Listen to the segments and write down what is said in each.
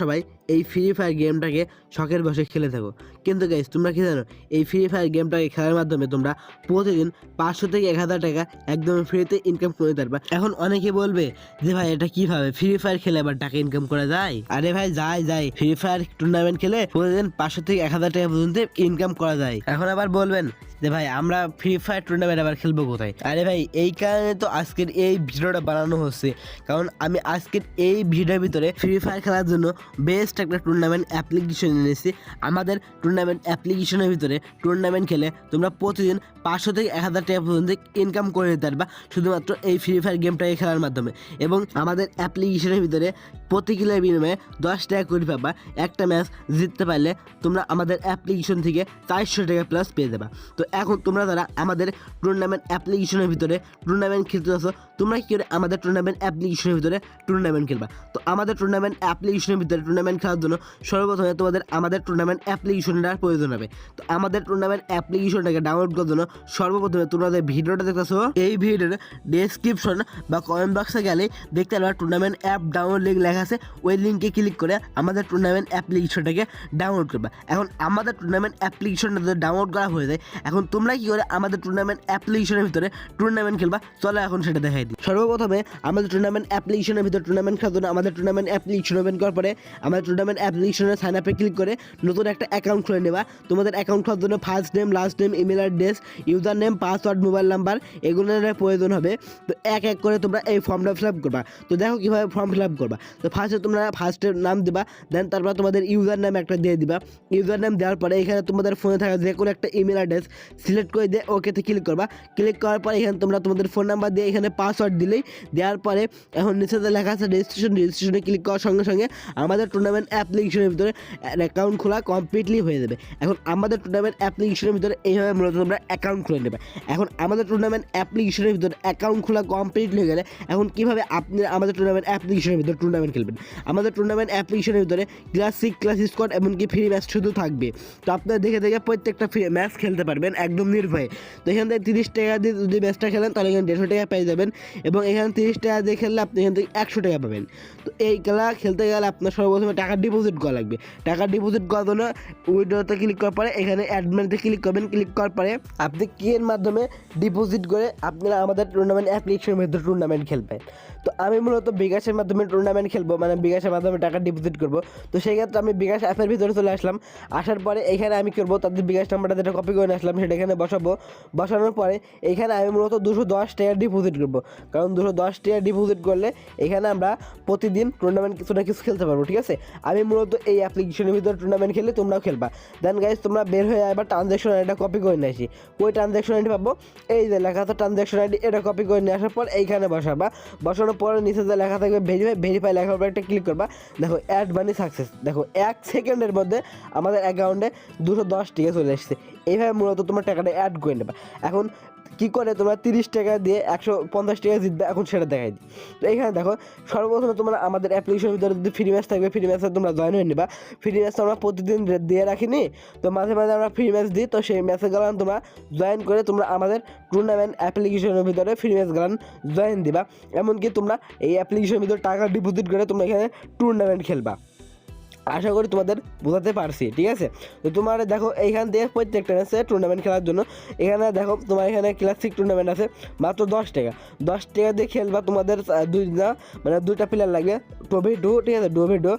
সবাই এই free fire গেমটাকে শখের বসে খেলে থাকো। কিন্তু গাইস তোমরা কি জানো, এই ফ্রি ফায়ার গেমটাকে খেলার মাধ্যমে তোমরা প্রতিদিন পাঁচশো থেকে এক হাজার টাকা একদম ফ্রিতে ইনকাম করে পারবা এখন অনেকে বলবে যে ভাই, এটা কীভাবে? ফ্রি ফায়ার খেলে আবার টাকা ইনকাম করা যায়? আরে ভাই, যায় যায়। ফ্রি ফায়ার টুর্নামেন্ট খেলে প্রতিদিন পাঁচশো থেকে এক হাজার টাকা পর্যন্ত ইনকাম করা যায়। এখন আবার বলবেন যে ভাই, আমরা ফ্রি ফায়ার টুর্নামেন্ট আবার খেলব কোথায়? আরে ভাই, এই কারণে তো আজকের এই ভিডিওটা বানানো হচ্ছে। কারণ আমি আজকের এই ভিডিওর ভিতরে ফ্রি ফায়ার খেলার জন্য বেস্ট একটা টুর্নামেন্ট অ্যাপ্লিকেশন এনেছি আমাদের টুর্নামেন্ট অ্যাপ্লিকেশনের ভিতরে টুর্নামেন্ট খেলে তোমরা প্রতিদিন পাঁচশো থেকে এক হাজার টাকা পর্যন্ত ইনকাম করে নিতে পারবা শুধুমাত্র এই ফ্রি ফায়ার গেমটাকে খেলার মাধ্যমে। এবং আমাদের অ্যাপ্লিকেশনের ভিতরে প্রতি কিলোর বিনিময়ে দশ টাকা করে পাবা। একটা ম্যাচ জিততে পারলে তোমরা আমাদের অ্যাপ্লিকেশন থেকে চারশো টাকা প্লাস পেয়ে যাবা। তো এখন তোমরা যারা আমাদের টুর্নামেন্ট অ্যাপ্লিকেশনের ভিতরে টুর্নামেন্ট খেলতে আসো তোমরা কি করে আমাদের টুর্নামেন্ট অ্যাপ্লিকেশনের ভিতরে টুর্নামেন্ট খেলবা? তো আমাদের টুর্নামেন্ট অ্যাপ্লিকেশনের ভিতরে টুর্নামেন্ট খেলার জন্য সর্বপ্রথমে তোমাদের আমাদের টুর্নামেন্ট অ্যাপ্লিকেশনটার প্রয়োজন হবে। তো আমাদের টুর্নামেন্ট অ্যাপ্লিকেশনটাকে ডাউনলোড করার জন্য সর্বপ্রথমে তোমাদের ভিডিওটা দেখতেছো, এই ভিডিওর ডেসক্রিপশন বা কমেন্ট বক্সে গেলে দেখতে পারবা টুর্নামেন্ট অ্যাপ ডাউনলোড লিঙ্ক লেখা আছে। ওই লিঙ্কে ক্লিক করে আমাদের টুর্নামেন্ট অ্যাপ্লিকেশনটাকে ডাউনলোড করবা। এখন আমাদের টুর্নামেন্ট অ্যাপ্লিকেশনটা যদি ডাউনলোড করা হয়ে যায়, এখন তোমরা কি করে আমাদের টুর্নামেন্ট অ্যাপ্লিকেশনের ভিতরে টুর্নামেন্ট খেলবা? চলো এখন সেটা দেখাই দিই। সর্বপ্রথমে আমাদের টুর্নামেন্ট অ্যাপ্লিকেশনের ভিতরে টুর্নামেন্ট খেলার জন্য আমাদের টুর্নামেন্ট অ্যাপ্লিকেশন ওপেন করার পরে আমাদের টুর্নামেন্ট অ্যাপ্লিকেশনের সাইন আপে ক্লিক করে নতুন একটা অ্যাকাউন্ট খুলে নেবা। তোমাদের অ্যাকাউন্ট খোলার জন্য first name last name email address user name password mobile number এগুলোর প্রয়োজন হবে। তো এক এক করে তোমরা এই ফর্মটা ফিল আপ করবা। তো দেখো কীভাবে ফর্ম ফিল আপ করবা। তো ফার্স্টে তোমরা ফার্স্টের নাম দিবা দেন তারপর তোমাদের ইউজার নাম একটা দিয়ে দিবা। ইউজার নাম দেওয়ার পরে এখানে তোমাদের ফোনে থাকা যে কোনো একটা ইমেল অ্যাড্রেস সিলেক্ট করে দিয়ে ওকেতে ক্লিক করবা। ক্লিক করার পরে এখানে তোমরা তোমাদের ফোন নাম্বার দিয়ে এখানে পাসওয়ার্ড দিলেই, দেওয়ার পরে এখন নিচে লেখা আছে রেজিস্ট্রেশন রেজিস্ট্রেশনে ক্লিক করার সঙ্গে সঙ্গে আমাদের টুর্নামেন্ট অ্যাপ্লিকেশনের ভিতরে অ্যাকাউন্ট খোলা কমপ্লিটলি হয়ে যাবে। এখন আমাদের টুর্নামেন্ট অ্যাপ্লিকেশনের ভিতরে এইভাবে মূলত তোমরা অ্যাকাউন্ট খুলে নেবে। এখন আমাদের টুর্নামেন্ট অ্যাপ্লিকেশনের ভিতরে অ্যাকাউন্ট খোলা কমপ্লিট হয়ে গেলে, এখন কীভাবে আপনি আমাদের টুর্নামেন্ট অ্যাপ্লিকেশনের ভিতরে টুর্নামেন্ট খেলবেন? আমাদের টুর্নামেন্ট অ্যাপ্লিকেশনের ভিতরে ক্লাসিক ক্লাস স্কোয়াড এমনকি ফ্রি ম্যাচ শুধু থাকবে। তো আপনারা দেখে দেখে প্রত্যেকটা ফ্রি ম্যাচ খেলতে পারবেন একদম নির্ভয়ে। তো এখান থেকে তিরিশ টাকা দিয়ে যদি ম্যাচটা খেলেন, তাহলে এখানে দেড়শো টাকা পেয়ে যাবেন এবং এখানে তিরিশ টাকা দিয়ে খেললে আপনি এখান থেকে একশো টাকা পাবেন। তো এই খেলা খেলতে গেলে আপনার সর্বপ্রথমে টাকা ডিপোজিট করা লাগবে। টাকা ডিপোজিট করার জন্য উইডোতে ক্লিক করার পরে, এখানে অ্যাডমিনতে ক্লিক করবেন। ক্লিক করার পরে আপনি কি এর মাধ্যমে ডিপোজিট করে আপনারা আমাদের টুর্নামেন্ট অ্যাপ্লিকেশনের মধ্যে টুর্নামেন্ট খেলবেন। তো আমি মূলত বিকাশের মাধ্যমে টুর্নামেন্ট খেলব মানে বিকাশের মাধ্যমে টাকা ডিপোজিট করব। তো সেই ক্ষেত্রে আমি বিকাশ অ্যাপের ভিতরে চলে আসলাম। আসার পরে এখানে আমি করব, তাদের বিকাশ নাম্বারটা যেটা কপি করে আসলাম, সেটা এখানে বসাবো। বসানোর পরে এখানে আমি মূলত দুশো দশ টাকা ডিপোজিট করব। কারণ দুশো দশ টাকা ডিপোজিট করলে এখানে আমরা প্রতিদিন টুর্নামেন্ট কিছু না কিছু খেলতে পারব, ঠিক আছে? আমি মূলত এই অ্যাপ্লিকেশনের ভিতরে টুর্নামেন্ট খেলে তোমরাও খেলবা। দেন গাইজ তোমরা বের হয়ে আবার ট্রানজ্যাকশন আইডিটা কপি করে নিয়ে আসি। ওই ট্রানজ্যাকশন আইডি পাবো? এই যে লেখা আছে ট্রানজ্যাকশন আইডি এটা কপি করে নিয়ে আসার পর এইখানে বসাবা। বসানোর পরে নিচে যে লেখা থাকবে ভেরিফাই ভেরিফাই লেখার উপর একটা ক্লিক করবা। দেখো অ্যাড মানি সাকসেস দেখো, এক সেকেন্ডের মধ্যে আমাদের অ্যাকাউন্টে দুশো দশ টিকে চলে এসেছে। এইভাবে মূলত তোমার টাকাটা অ্যাড করে নেবা। এখন কি করে তোমরা তিরিশ টাকা দিয়ে একশো পঞ্চাশ টাকা জিতবে, এখন সেটা দেখাই দিই। তো এখানে দেখো, সর্বপ্রথমে তোমরা আমাদের অ্যাপ্লিকেশনের ভিতরে যদি ফ্রি ম্যাচ থাকবে ফ্রি ম্যাচে তোমরা জয়েন হয়ে নিবা। ফ্রি ম্যাচ আমরা প্রতিদিন দিয়ে রাখিনি, তো মাঝে মাঝে আমরা ফ্রি ম্যাচ দিই, তো সেই ম্যাচে গেলাম তোমরা জয়েন করে তোমরা আমাদের টুর্নামেন্ট অ্যাপ্লিকেশনের ভিতরে ফ্রি ম্যাচ গেলাম জয়েন দিবা। এমনকি তোমরা এই অ্যাপ্লিকেশনের ভিতরে টাকা ডিপোজিট করে তোমরা এখানে টুর্নামেন্ট খেলবা। আশা করি তোমাদের বোঝাতে পারছি, ঠিক আছে? তো তোমার দেখো, এইখান থেকে প্রত্যেকটা আছে টুর্নামেন্ট খেলার জন্য, এখানে দেখো, তোমার এখানে ক্লাসিক টুর্নামেন্ট আছে, মাত্র দশ টাকা। দশ টাকা দিয়ে খেলবা তোমাদের দুই না মানে দুইটা প্লেয়ার লাগবে। টোভি ডু, ঠিক আছে ডোভি তো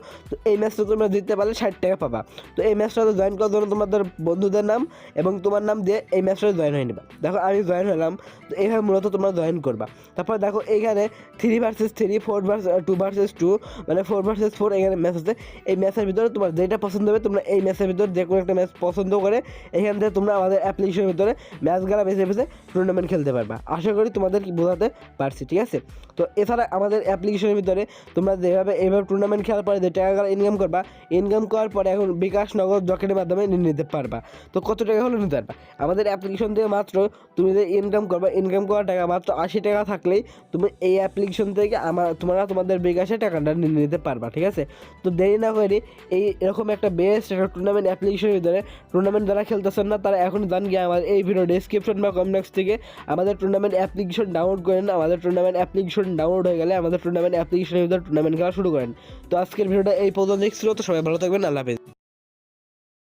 এই ম্যাচটা তোমরা জিততে পারলে ষাট টাকা পাবা। তো এই ম্যাচটাতে জয়েন করার জন্য তোমাদের বন্ধুদের নাম এবং তোমার নাম দিয়ে এই ম্যাচটা জয়েন হয়ে নেবা। দেখো, আমি জয়েন হলাম, তো এইভাবে মূলত তোমরা জয়েন করবা। তারপর দেখো, এইখানে three versus three four versus two versus two মানে ফোর ভার্সেস ফোর এখানে ম্যাচ আছে। এই ম্যাচের ভিতরে তোমার যেটা পছন্দ হবে, তোমরা এই ম্যাচের ভিতরে যে কোনো একটা ম্যাচ পছন্দ করে এখান থেকে তোমরা আমাদের অ্যাপ্লিকেশনের ভিতরে ম্যাচগুলো বেছে বেছে টুর্নামেন্ট খেলতে পারবা। আশা করি তোমাদের বোঝাতে পারছি, ঠিক আছে? তো এছাড়া আমাদের অ্যাপ্লিকেশনের ভিতরে তোমরা হবে এইভাবে টুর্নামেন্ট খেলার পরে যে করে ইনকাম করবা ইনকাম করার পরে এখন বিকাশ নগদ জকেটের মাধ্যমে নিতে পারবা। তো কত টাকা হলে নিতে পারবা? আমাদের অ্যাপ্লিকেশন থেকে মাত্র তুমি যে ইনকাম করবা ইনকাম করার টাকা মাত্র আশি টাকা থাকলেই তুমি এই অ্যাপ্লিকেশন থেকে আমার তোমরা তোমাদের বিকাশে টাকাটা নিতে পারবা, ঠিক আছে? তো দেরি না করে এই এরকম একটা বেস্ট একটা টুর্নামেন্ট অ্যাপ্লিকেশনের ভিতরে টুর্নামেন্ট যারা খেলতেছেন না, তারা এখন জান গিয়ে আমাদের এই ভিডিও ডিসক্রিপশন বা কমেন্টস থেকে আমাদের টুর্নামেন্ট অ্যাপ্লিকেশন ডাউনলোড করেন আমাদের টুর্নামেন্ট অ্যাপ্লিকেশন ডাউনলোড হয়ে গেলে আমাদের টুর্নামেন্ট অ্যাপ্লিকেশনের ভিতরে টুর্নামেন্ট খেলা করা শুরু করেন। তো আজকের ভিডিওটা এই পর্যন্ত। ছিল তো সবাই ভালো থাকবেন। আল্লাহ হাফিজ।